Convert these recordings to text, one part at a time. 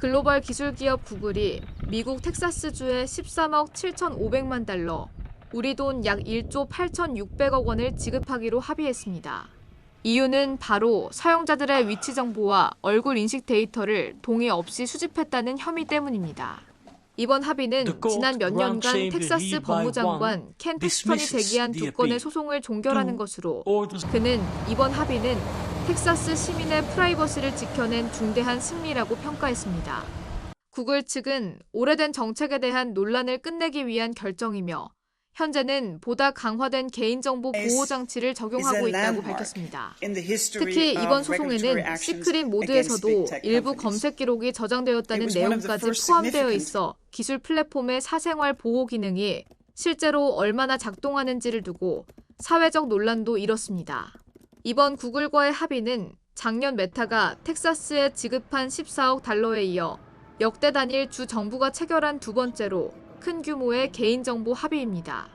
글로벌 기술 기업 구글이 미국 텍사스주에 13억 7,500만 달러, 우리 돈 약 1조 8,600억 원을 지급하기로 합의했습니다. 이유는 바로 사용자들의 위치 정보와 얼굴 인식 데이터를 동의 없이 수집했다는 혐의 때문입니다. 이번 합의는 지난 몇 년간 텍사스 법무장관 켄 텍스턴이 제기한 두 건의 소송을 종결하는 것으로 그는 이번 합의는 텍사스 시민의 프라이버시를 지켜낸 중대한 승리라고 평가했습니다. 구글 측은 오래된 정책에 대한 논란을 끝내기 위한 결정이며 현재는 보다 강화된 개인정보 보호 장치를 적용하고 있다고 밝혔습니다. 특히 이번 소송에는 시크릿 모드에서도 일부 검색 기록이 저장되었다는 내용까지 포함되어 있어 기술 플랫폼의 사생활 보호 기능이 실제로 얼마나 작동하는지를 두고 사회적 논란도 일었습니다. 이번 구글과의 합의는 작년 메타가 텍사스에 지급한 14억 달러에 이어 역대 단일 주 정부가 체결한 두 번째로 큰 규모의 개인정보 합의입니다.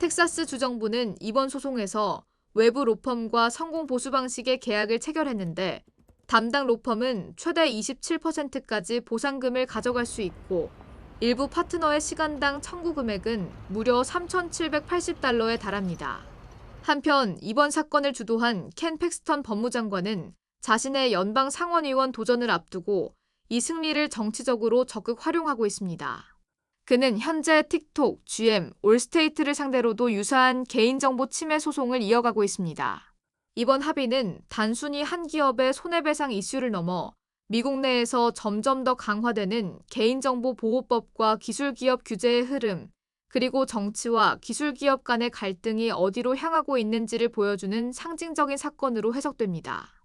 텍사스 주정부는 이번 소송에서 외부 로펌과 성공 보수 방식의 계약을 체결했는데 담당 로펌은 최대 27%까지 보상금을 가져갈 수 있고 일부 파트너의 시간당 청구 금액은 무려 3,780달러에 달합니다. 한편 이번 사건을 주도한 켄 팩스턴 법무장관은 자신의 연방 상원의원 도전을 앞두고 이 승리를 정치적으로 적극 활용하고 있습니다. 그는 현재 틱톡, GM, 올스테이트를 상대로도 유사한 개인정보 침해 소송을 이어가고 있습니다. 이번 합의는 단순히 한 기업의 손해배상 이슈를 넘어 미국 내에서 점점 더 강화되는 개인정보 보호법과 기술기업 규제의 흐름, 그리고 정치와 기술기업 간의 갈등이 어디로 향하고 있는지를 보여주는 상징적인 사건으로 해석됩니다.